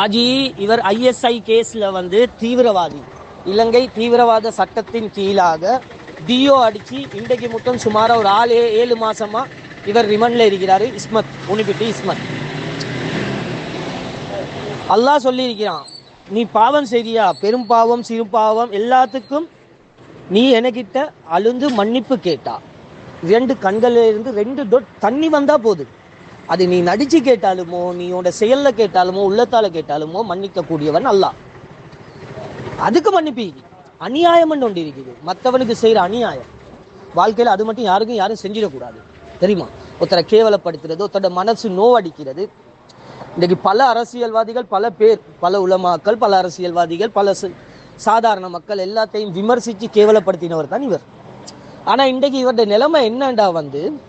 ஆஜி இவர் ஐஎஸ்ஐ கேஸில் வந்து தீவிரவாதி. இலங்கை தீவிரவாத சட்டத்தின் கீழாக டியோ அடித்து இன்றைக்கு மட்டும் சுமாராக ஒரு ஆறு ஏழு மாதமாக இவர் ரிமண்டில் இருக்கிறார் இஸ்மத் உனிபிட்டி இஸ்மத். அல்லாஹ் சொல்லியிருக்கிறான் நீ பாவம் செய்தியா? பெரும் பாவம் சிறு பாவம் எல்லாத்துக்கும் நீ எனக்கிட்ட அழுந்து மன்னிப்பு கேட்டா. ரெண்டு கண்களில் இருந்து ரெண்டு டொட் தண்ணி வந்தால் போதும். அது நீ நடிச்சு கேட்டாலுமோ நீ உன்னோட செயல்ல கேட்டாலுமோ உள்ளத்தால கேட்டாலுமோ மன்னிக்கக்கூடியவன் அல்ல அல்லாஹ். அதுக்கு மன்னிப்பு அநியாயம் ஒன்று இருக்குது. மற்றவனுக்கு செய்யற அநியாயம். வாழ்க்கையில அது மட்டும் யாருக்கும் யாரும் செஞ்சிடக்கூடாது. தெரியுமா? ஒருத்தரை கேவலப்படுத்துறது ஒருத்தரோட மனசு நோவடிக்கிறது. இன்றைக்கு பல அரசியல்வாதிகள் பல பேர் பல உலமாக்கள் பல அரசியல்வாதிகள் பல ச- சாதாரண மக்கள் எல்லாத்தையும் விமர்சித்து கேவலப்படுத்தினவர் தான் இவர். ஆனால் இன்றைக்கு இவருடைய நிலைமை என்னண்டா வந்து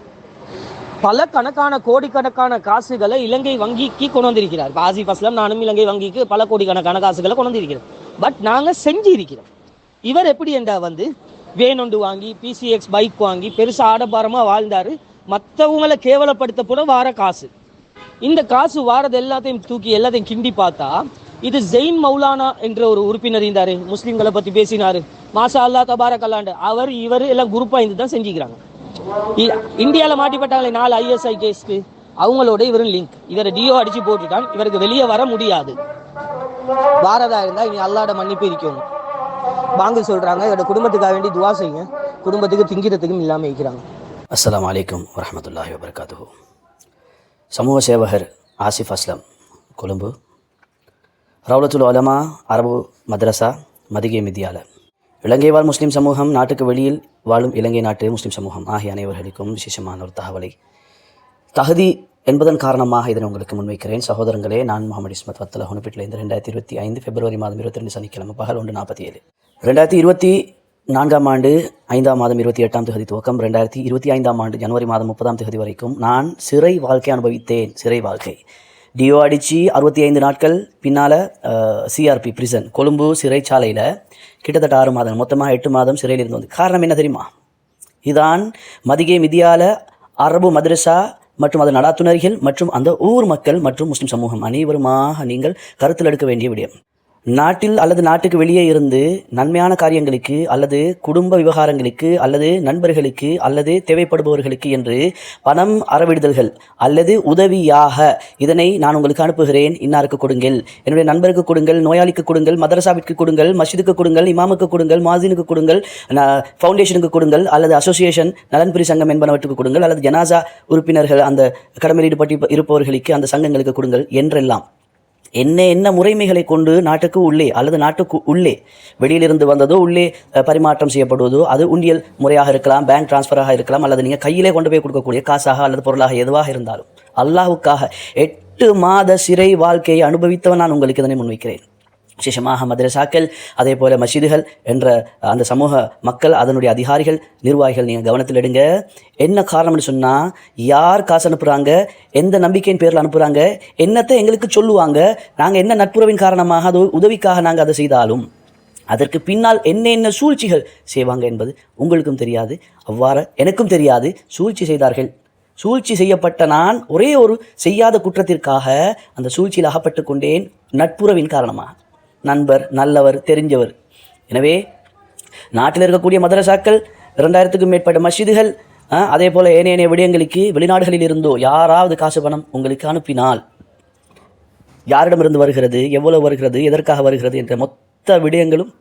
பல கணக்கான கோடிக்கணக்கான காசுகளை இலங்கை வங்கிக்கு கொண்டு வந்திருக்கிறார். இப்ப ஆசிஃப் அஸ்லாம் நானும் இலங்கை வங்கிக்கு பல கோடிக்கணக்கான காசுகளை கொண்டு வந்திருக்கிறோம். பட் நாங்கள் செஞ்சு இருக்கிறோம் இவர் எப்படி என்றால் வந்து வேணொண்டு வாங்கி பிசிஎக்ஸ் பைக் வாங்கி பெருசாக ஆடபாரமாக வாழ்ந்தார். மற்றவங்களை கேவலப்படுத்த போட வார காசு. இந்த காசு வாரது எல்லாத்தையும் தூக்கி எல்லாத்தையும் கிண்டி பார்த்தா இது ஜெயின் மௌலானா என்ற ஒரு உறுப்பினர் இருந்தார். முஸ்லீம்களை பற்றி பேசினார். மாஷா அல்லா தபாரக் அல்லாண்டு அவர் இவர் எல்லாம் குரூப்பாக இருந்து தான் செஞ்சுக்கிறாங்க. இந்தியாவில் மாட்டிப்பட்டாங்களே நாலு ஐஎஸ்ஐ கேஸ்க்கு அவங்களோட இவரும் லிங்க் இவரை டியோ அடிச்சு போட்டுட்டான். இவருக்கு வெளியே வர முடியாது. பாரதா இருந்தால் இனி அல்லாட மன்னிப்பு இருக்கணும் வாங்க சொல்கிறாங்க இவரோட குடும்பத்துக்காக வேண்டி துவா செய்யுங்க. குடும்பத்துக்கு திங்கிறதுக்கும் இல்லாமல் இருக்கிறாங்க. அஸ்லாம் வலைக்கம் வரமத்துல்லாஹி வபர்காத்து சமூக சேவகர் ஆசிஃப் அஸ்லம் கொழும்பு. ரவுலத்துல் அலமா அரபு மதரசா மதிகை மிதியாலர் இலங்கை வாழ் முஸ்லீம் சமூகம் நாட்டுக்கு வெளியில் வாழும் இலங்கை நாட்டு முஸ்லீம் சமூகம் ஆகிய அனைவர்களுக்கும் விசேஷமான ஒரு தகவலை. தகுதி என்பதன் காரணமாக இதனை உங்களுக்கு முன்வைக்கிறேன். சகோதரங்களே நான் முகமது இஸ்மத் வத்தல ஹொனப்பிட்டிலிருந்து ரெண்டாயிரத்தி இருபத்தி ஐந்து பிப்ரவரி மாதம் இருபத்தி ரெண்டு சனிக்கிழமை பகல் ஒன்று நாற்பத்தி ஏழு. ரெண்டாயிரத்தி இருபத்தி நான்காம் ஆண்டு ஐந்தாம் மாதம் இருபத்தி எட்டாம் தேதி துவக்கம். ரெண்டாயிரத்தி இருபத்தி ஐந்தாம் ஆண்டு ஜனவரி மாதம் முப்பதாம் தேதி வரைக்கும் நான் சிறை வாழ்க்கை அனுபவித்தேன். சிறை வாழ்க்கை. டியோ அடித்து அறுபத்தி ஐந்து நாட்கள் பின்னால் சிஆர்பி பிரிசன் கொழும்பு சிறைச்சாலையில் கிட்டத்தட்ட ஆறு மாதம் மொத்தமாக எட்டு மாதம் சிறையில் இருந்து வந்து. காரணம் என்ன தெரியுமா? இதான் மதிகை மிதியால அரபு மதரசா மற்றும் அதன் நடாத்துனர்கள் மற்றும் அந்த ஊர் மக்கள் மற்றும் முஸ்லீம் சமூகம் அனைவருமாக நீங்கள் கருத்தில் எடுக்க வேண்டிய விடயம். நாட்டில் அல்லது நாட்டுக்கு வெளியே இருந்து நன்மையான காரியங்களுக்கு அல்லது குடும்ப விவகாரங்களுக்கு அல்லது நண்பர்களுக்கு அல்லது தேவைப்படுபவர்களுக்கு என்று பணம் அறவிடுதல்கள் அல்லது உதவியாக இதனை நான் உங்களுக்கு அனுப்புகிறேன். இன்னாருக்கு கொடுங்கள். என்னுடைய நண்பருக்கு கொடுங்கள் நோயாளிக்கு கொடுங்கள் மதரசாவிற்கு கொடுங்கள் மஸ்ஜிதுக்கு கொடுங்கள் இமாமுக்கு கொடுங்கள் மாசினுக்கு கொடுங்கள் ஃபவுண்டேஷனுக்கு கொடுங்கள் அல்லது அசோசியேஷன் நலன்புரி சங்கம் என்பனவற்றுக்கு கொடுங்கள் அல்லது ஜனாசா உறுப்பினர்கள் அந்த கடமையில் ஈடுபட்டு இருப்பவர்களுக்கு அந்த சங்கங்களுக்கு கொடுங்கள் என்றெல்லாம். என்ன என்ன முறைமைகளை கொண்டு நாட்டுக்கு உள்ளே அல்லது நாட்டுக்கு உள்ளே வெளியிலிருந்து வந்ததோ உள்ளே பரிமாற்றம் செய்யப்படுவதோ அது உண்டியல் முறையாக இருக்கலாம் பேங்க் டிரான்ஸ்ஃபராக இருக்கலாம் அல்லது நீங்கள் கையிலே கொண்டு போய் கொடுக்கக்கூடிய காசாக அல்லது பொருளாக எதுவாக இருந்தாலும். அல்லாஹுக்காக எட்டு மாத சிறை வாழ்க்கையை அனுபவித்தவன் நான் உங்களுக்கு இதனை முன்வைக்கிறேன். விசேஷமாக மதரசாக்கள் அதே போல் மசீதுகள் என்ற அந்த சமூக மக்கள் அதனுடைய அதிகாரிகள் நிர்வாகிகள் நீங்கள் கவனத்தில் எடுங்க. என்ன காரணம்னு சொன்னால் யார் காசு அனுப்புகிறாங்க எந்த நம்பிக்கையின் பேரில் அனுப்புகிறாங்க என்னத்தை எங்களுக்கு சொல்லுவாங்க நாங்கள் என்ன நட்புறவின் காரணமாக அது உதவிக்காக நாங்கள் அதை செய்தாலும் அதற்கு பின்னால் என்ன என்ன சூழ்ச்சிகள் செய்வாங்க என்பது உங்களுக்கும் தெரியாது. அவ்வாறு எனக்கும் தெரியாது. சூழ்ச்சி செய்தார்கள். சூழ்ச்சி செய்யப்பட்ட நான் ஒரே ஒரு செய்யாத குற்றத்திற்காக அந்த சூழ்ச்சியில் அகப்பட்டு கொண்டேன் நட்புறவின் காரணமாக. நண்பர் நல்லவர் தெரிஞ்சவர். எனவே நாட்டில் இருக்கக்கூடிய மதரசாக்கள் இரண்டாயிரத்துக்கும் மேற்பட்ட மஸ்ஜிதுகள் அதே போல் ஏனைய ஏனைய விடயங்களுக்கு வெளிநாடுகளில் இருந்தோ யாராவது காசு பணம் உங்களுக்கு அனுப்பினால் யாரிடமிருந்து வருகிறது எவ்வளவு வருகிறது எதற்காக வருகிறது என்ற மொத்த விடயங்களும்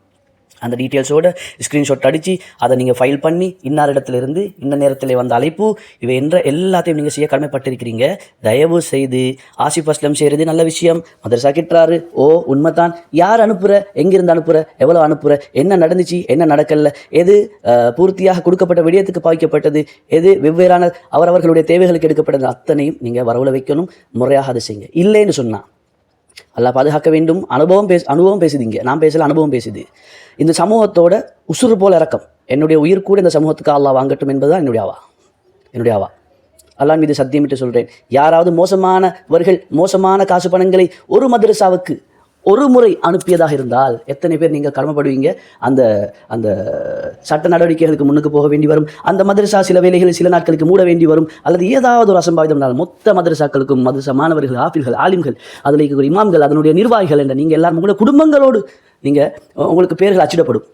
அந்த டீட்டெயில்ஸோட ஸ்க்ரீன்ஷாட் அடித்து அதை நீங்கள் ஃபைல் பண்ணி இன்னார் இடத்துலேருந்து இந்த நேரத்தில் வந்த அழைப்பு இவை என்ற எல்லாத்தையும் நீங்கள் செய்ய கடமைப்பட்டிருக்கிறீங்க. தயவு செய்து ஆசிஃப் அஸ்லம் செய்கிறது நல்ல விஷயம். மதரசா கிட்டுறாரு. ஓ உண்மைதான். யார் அனுப்புகிற எங்கிருந்து அனுப்புகிற எவ்வளோ அனுப்புகிற என்ன நடந்துச்சு? என்ன நடக்கல? எது பூர்த்தியாக கொடுக்கப்பட்ட விடயத்துக்கு பாய்க்கப்பட்டது? எது வெவ்வேறான அவரவர்களுடைய தேவைகளுக்கு எடுக்கப்பட்டது? அத்தனையும் நீங்கள் வரவுல வைக்கணும். முறையாக அதை செய்யுங்க இல்லைன்னு சொன்னால் அல்லாஹ் பாதுகாக்க வேண்டும். அனுபவம் பேச அனுபவம் பேசுதீங்க நான் பேசல அனுபவம் பேசுது. இந்த சமூகத்தோட உசுறு போல இறக்கம். என்னுடைய உயிர் கூட இந்த சமூகத்துக்கு அல்லாஹ் வாங்கட்டும் என்பதுதான் என்னுடைய ஆவா. என்னுடைய ஆவா. அல்லாஹ் மீது சத்தியமிட்டு சொல்கிறேன் யாராவது மோசமானவர்கள் மோசமான காசு பணங்களை ஒரு மதரசாவுக்கு ஒரு முறை அனுப்பியதாக இருந்தால் எத்தனை பேர் நீங்கள் கடமைப்படுவீங்க? அந்த அந்த சட்ட நடவடிக்கைகளுக்கு முன்னுக்கு போக வேண்டி வரும். அந்த மதரசா சில வேலைகளில் சில நாட்களுக்கு மூட வேண்டி வரும். அல்லது ஏதாவது ஒரு அசம்பாவிதம் மொத்த மதரசாக்களுக்கும் மதரசா மாணவர்கள் ஆபில்கள் ஆலிம்கள் அதில் இருக்கக்கூடிய இமாம்கள் அதனுடைய நிர்வாகிகள் என்ற நீங்கள் எல்லாரும் உங்களுடைய குடும்பங்களோடு நீங்கள் உங்களுக்கு பேர்கள் அச்சிடப்படும்.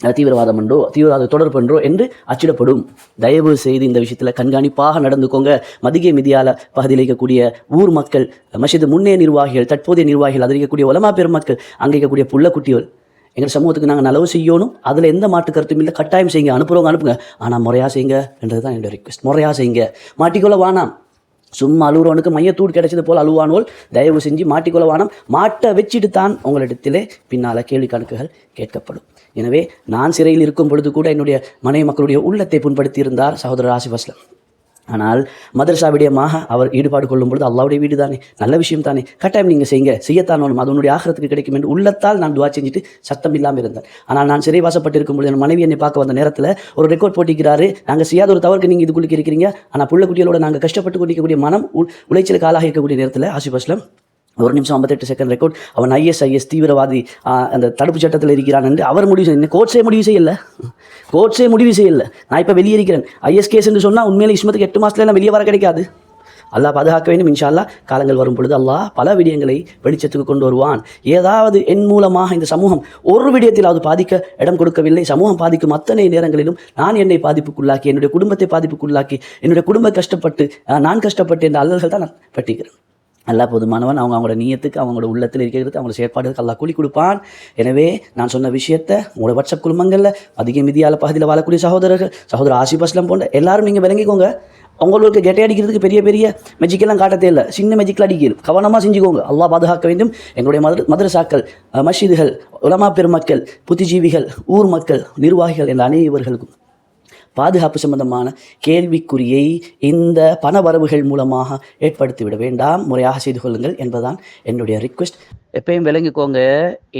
தீவிரவாதம் என்றோ தீவிரவாத தொடர்பு என்றோ என்று அச்சிடப்படும். தயவு செய்து இந்த விஷயத்தில் கண்காணிப்பாக நடந்துக்கோங்க. மதிகை மிதியால பகுதியில் இருக்கக்கூடிய ஊர் மக்கள் மசித முன்னே நிர்வாகிகள் தற்போதைய நிர்வாகிகள் அதில் இருக்கக்கூடிய உலமா பெருமக்கள் அங்கே இருக்கக்கூடிய புள்ளக்குட்டிகள் எங்கள் சமூகத்துக்கு நாங்கள் நலவு செய்யணும். அதில் எந்த மாற்று கருத்தும் இல்லை. கட்டாயம் செய்யுங்க. அனுப்புகிறவங்க அனுப்புங்க. ஆனால் முறையாக செய்யுங்க என்றது தான் என்னுடைய ரிக்வெஸ்ட் முறையாக செய்யுங்க. மாட்டிக்கொள்ள வானாம் சும்மா அழுகுறவனுக்கு மையத்தூடு கிடைச்சது போல் அழுவானோல் தயவு செஞ்சு மாட்டிக்கொள்ளவானம் மாட்ட வச்சுட்டு தான் உங்களிடத்திலே பின்னால் கேள்வி கணக்குகள் கேட்கப்படும். எனவே நான் சிறையில் இருக்கும் பொழுது கூட என்னுடைய மனைவி மக்களுடைய உள்ளத்தை புண்படுத்தி இருந்தார் சகோதரர் ஆசிஃப் அஸ்லம். ஆனால் மதரசா விடயமாக அவர் ஈடுபாடு கொள்ளும் பொழுது அல்லாவுடைய வீடு தானே. நல்ல விஷயம் தானே. கட்டாயம் நீங்கள் செய்யுங்க. செய்யத்தான் வேணும். அது உன்னுடைய ஆகிறதுக்கு கிடைக்கும் என்று உள்ளத்தால் நான் துவா செஞ்சுட்டு சத்தம் இல்லாமல் இருந்தேன். ஆனால் நான் சிறைவாசப்பட்டிருக்கும் பொழுது என் மனைவி என்னை பார்க்க வந்த நேரத்தில் ஒரு ரெக்கார்ட் போட்டிக்கிறாரு நாங்கள் செய்யாத ஒரு தவறுக்கு நீங்கள் இதுக்குள்ளே இருக்கிறீங்க. ஆனால் புள்ள குட்டிகளோட நாங்கள் கஷ்டப்பட்டு கொண்டிருக்கக்கூடிய மனம் உ- உளைச்சலுக்கு ஆளாக இருக்கக்கூடிய நேரத்தில் ஆசிஃப் அஸ்லம் ஒரு நிமிஷம் ஐம்பத்தெட்டு செகண்ட் ரெக்கார்ட் அவன் ஐஎஸ்ஐஎஸ் தீவிரவாதி அந்த தடுப்பு சட்டத்தில் இருக்கிறான் என்று அவர் முடிவு செய்ய கோட்ஸே முடிவு செய்யலை. கோட்ஸே முடிவு செய்யல. நான் இப்போ வெளியே இருக்கிறேன் ஐஎஸ் கேஸ் என்று சொன்னால் உண்மையிலே இஸ்மத்துக்கு எட்டு மாதத்துல எல்லாம் வெளியே வர கிடைக்காது. அல்லாஹ் பாதுகாக்க வேண்டும் இன்ஷால்லா அல்லாஹ் காலங்கள் வரும் பொழுது அல்லாஹ் பல விடயங்களை வெளிச்சத்துக்கு கொண்டு வருவான். ஏதாவது என் மூலமாக இந்த சமூகம் ஒரு விடயத்திலாவது பாதிக்க இடம் கொடுக்கவில்லை. சமூகம் பாதிக்கும் அத்தனை நேரங்களிலும் நான் என்னை பாதிப்புக்குள்ளாக்கி என்னுடைய குடும்பத்தை பாதிப்புக்குள்ளாக்கி என்னுடைய குடும்பம் கஷ்டப்பட்டு நான் கஷ்டப்பட்டு என்ற அல்லல்கள் தான் நான் பட்டிக்கிறேன் அல்லாஹ் போதுமானவன். அவங்க அவங்களோட நீயத்துக்கு அவங்களோட உள்ளத்தில் இருக்கிறது அவங்களோட செயற்பாடுகளுக்கு அல்லாஹ் கூலி கொடுப்பான். எனவே நான் சொன்ன விஷயத்தை உங்களோட வாட்ஸ்அப் குடும்பங்களில் அதிக மிதியால பகுதியில் வாழக்கூடிய சகோதரர்கள் சகோதரர் ஆசிப் அஸ்லம் போன்ற எல்லாரும் நீங்கள் விளங்கிக்கோங்க. உங்களுக்கு கெட்டை அடிக்கிறதுக்கு பெரிய பெரிய மெஜிக்கெல்லாம் காட்ட இல்லை சின்ன மெஜிக்கில் அடிக்கிறது கவனமாக செஞ்சுக்கோங்க. அல்லா பாதுகாக்க வேண்டும். எங்களுடைய மதுர மதரசாக்கள் அஹ், உலமா பெருமக்கள் புத்திஜீவிகள் ஊர் மக்கள் நிர்வாகிகள் என்ற அனைவர்களுக்கும் பாதுகாப்பு சம்பந்தமான கேள்விக்குறியை இந்த பண வரவுகள் மூலமாக ஏற்படுத்திவிட வேண்டாம். முறையாக செய்து கொள்ளுங்கள் என்பதுதான் என்னுடைய ரிக்வெஸ்ட் எப்பயும் விளங்கிக்கோங்க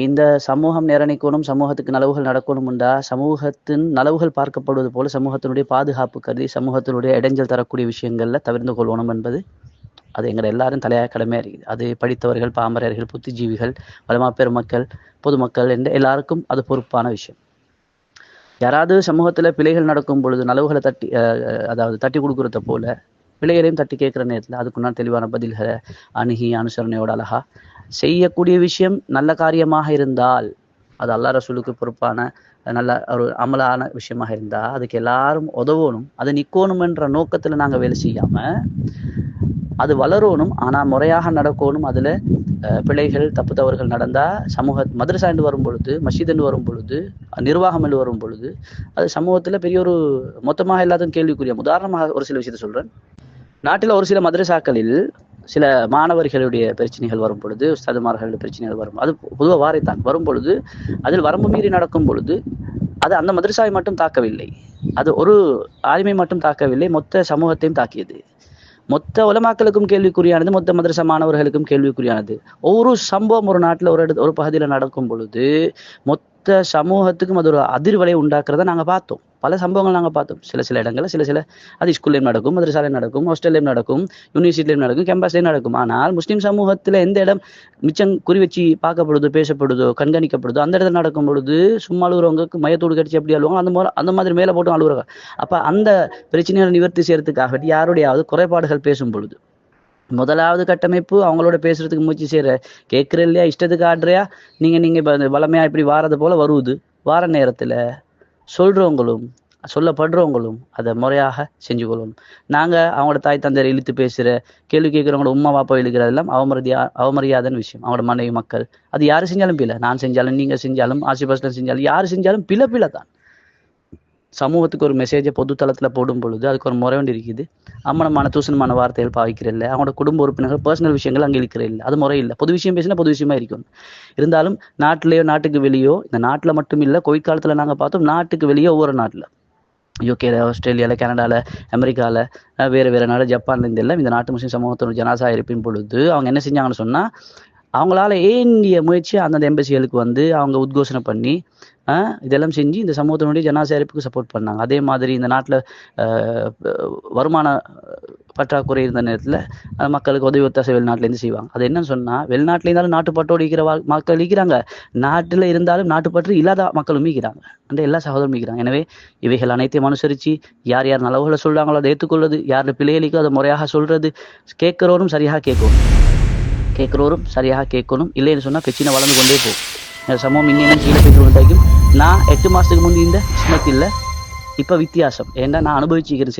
இந்த சமூகம் நிரணிக்கணும் சமூகத்துக்கு நலவுகள் நடக்கணும்டா சமூகத்தின் நலவுகள் பார்க்கப்படுவது போல சமூகத்தினுடைய பாதுகாப்பு கருதி சமூகத்தினுடைய இடைஞ்சல் தரக்கூடிய விஷயங்களில் தவிர்த்து கொள்ளணும் என்பது அது எங்களை எல்லாரும் தலையாக கடமையாக இருக்குது அது படித்தவர்கள் பாமரர்கள் புத்திஜீவிகள் வளமா பெருமக்கள் பொதுமக்கள் என்ற எல்லாருக்கும் அது பொறுப்பான விஷயம். யாராவது சமூகத்தில் பிழைகள் நடக்கும் பொழுது நலவுகளை தட்டி அதாவது தட்டி கொடுக்குறத போல பிழைகளையும் தட்டி கேட்குற நேரத்தில் அதுக்குன்னா தெளிவான பதில்களை அணுகி அனுசரணையோட அழகா செய்யக்கூடிய விஷயம் நல்ல காரியமாக இருந்தால் அது அல்லாஹ் ரசூலுக்கு பொறுப்பான நல்ல ஒரு அமலான விஷயமாக இருந்தால் அதுக்கு எல்லாரும் உதவணும் அது நிற்கணும் என்ற நோக்கத்தில் நாங்கள் வேலை செய்யாமல் அது வளரணும் ஆனால் முறையாக நடக்கணும் அதில் பிழைகள் தப்பு தவறுகள் நடந்தால் சமூக மதரசா என்று வரும் பொழுது மஸ்ஜித் என்று வரும் பொழுது நிர்வாகம் என்று வரும் பொழுது அது சமூகத்தில் பெரிய ஒரு மொத்தமாக எல்லாத்தையும் கேள்விக்குரிய உதாரணமாக ஒரு சில விஷயத்தை சொல்கிறேன் நாட்டில் ஒரு சில மதரசாக்களில் சில மாணவர்களுடைய பிரச்சனைகள் வரும் பொழுது உஸ்தாதுமார்களுடைய பிரச்சனைகள் வரும். அது பொதுவாக வாரைத்தான். வரும் பொழுது அதில் வரம்பு மீறி நடக்கும் பொழுது அது அந்த மதரசாவை மட்டும் தாக்கவில்லை. அது ஒரு ஆளுமை மட்டும் தாக்கவில்லை மொத்த சமூகத்தையும் தாக்கியது. மொத்த உலமாக்களுக்கும் கேள்விக்குறியானது மொத்த மதரச மாணவர்களுக்கும் கேள்விக்குறியானது. ஒவ்வொரு சம்பவம் ஒரு நாட்டில் ஒரு இடத்து ஒரு பகுதியில் நடக்கும் பொழுது மொத்த சமூகத்துக்கும் அது ஒரு அதிர்வலை உண்டாக்குறத நாங்கள் பார்த்தோம். பல சம்பவங்கள் நாங்கள் பார்த்தோம். சில சில இடங்களில் சில சில அது ஸ்கூல்லையும் நடக்கும் மதுரசாலையும் நடக்கும் ஹாஸ்டல்லையும் நடக்கும் யூனிவர்சிட்டிலையும் நடக்கும் கேம்பஸ்லையும் நடக்கும். ஆனால் முஸ்லீம் சமூகத்தில் எந்த இடம் மிச்சம் குறி வச்சு பார்க்கப்படுதோ பேசப்படுதோ கண்காணிக்கப்படுதோ அந்த இடத்துல நடக்கும் பொழுது சும்மா அழுகுறவங்களுக்கு மையத்தோடு கடிச்சு எப்படி அழுவாங்க அந்த மாதிரி அந்த மாதிரி மேலே போட்டு அழுகுறாங்க அப்போ அந்த பிரச்சனைகளை நிவர்த்தி செய்யறதுக்காக வேண்டி யாருடையாவது குறைபாடுகள் பேசும் பொழுது முதலாவது கட்டமைப்பு அவங்களோட பேசுறதுக்கு முயற்சி செய்யற கேட்குற இல்லையா இஷ்டத்துக்கு ஆடுறியா நீங்க நீங்க இப்போ அந்த வளமையா இப்படி வாரது போல வருவது வார நேரத்துல சொல்றவங்களும் சொல்லப்படுறவங்களும் அதை முறையாக செஞ்சு கொள்ளணும். நாங்க அவங்களோட தாய் தந்தையர் இழுத்து பேசுற கேள்வி கேட்குறவங்களோட உமா பாப்பா இழுக்கிறதெல்லாம் அவமரியா அவமரியாதன விஷயம். அவங்களோட மனைவி மக்கள். அது யார் செஞ்சாலும் பிழை. நான் செஞ்சாலும் நீங்க செஞ்சாலும் ஆசிபாஸ்டன் செஞ்சாலும் யார் செஞ்சாலும் பிழை பிழை தான் சமூகத்துக்கு ஒரு மெசேஜை பொது தளத்தில் போடும் பொழுது அதுக்கு ஒரு முறை ஒன்று இருக்குது. அம்மனமான தூசணமான வார்த்தைகள் பாவிக்கிறதில்ல அவங்களோட குடும்ப உறுப்பினர்கள் பர்சனல் விஷயங்கள் அங்கே இருக்கிற இல்லை. அது முறை இல்லை. பொது விஷயம் பேசினா பொது விஷயமா இருக்கும். இருந்தாலும் நாட்டிலேயோ நாட்டுக்கு வெளியோ இந்த நாட்டில் மட்டும் இல்லை கோவிட் காலத்தில் நாங்கள் பார்த்தோம் நாட்டுக்கு வெளியே ஒவ்வொரு நாட்டில். யூகேல ஆஸ்திரேலியாவில் கனடாவில் அமெரிக்காவில் வேறு வேறு நாடு ஜப்பான்ல இருந்து எல்லாம் இந்த நாட்டு முஸ்லீம் சமூகத்தோட ஜனாசா இருப்பின் பொழுது அவங்க என்ன செஞ்சாங்கன்னு சொன்னால் அவங்களால ஏண்டிய முயற்சி அந்தந்த எம்பசிகளுக்கு வந்து அவங்க உத்கோஷனை பண்ணி இதெல்லாம் செஞ்சு இந்த சமூகத்தினுடைய ஜனாசரிப்புக்கு சப்போர்ட் பண்ணாங்க. அதே மாதிரி இந்த நாட்டில் வருமான பற்றாக்குறை இருந்த நேரத்தில் மக்களுக்கு உதவி ஒத்தாசை வெளிநாட்டிலேருந்து செய்வாங்க. அது என்னன்னு சொன்னால் வெளிநாட்டில் இருந்தாலும் நாட்டுப்பட்டோடு இருக்கிற மக்கள் இருக்கிறாங்க. நாட்டில் இருந்தாலும் நாட்டுப்பற்று இல்லாத மக்களும் இருக்கிறாங்க. அந்த எல்லா சகோதரரும் இருக்கிறாங்க. எனவே இவைகள் அனைத்தையும் அனுசரித்து யார் யார் நலவுகளை சொல்கிறாங்களோ அதை ஏற்றுக்கொள்வது யார் பிள்ளைகளுக்கோ அதை முறையாக சொல்கிறது கேட்குறவரும் சரியாக கேட்கும். கேட்குறவரும் சரியாக கேட்கணும். இல்லைன்னு சொன்னால் பிரச்சனை வளர்ந்து கொண்டே போகும் இந்த சமூகம் இன்னும் கீழே போய்ட்டு நான் எட்டு மாதத்துக்கு முந்தி இந்த ஸ்மத் இல்லை. இப்போ வித்தியாசம். ஏன்னா நான் அனுபவிச்சுக்கிறேன் சில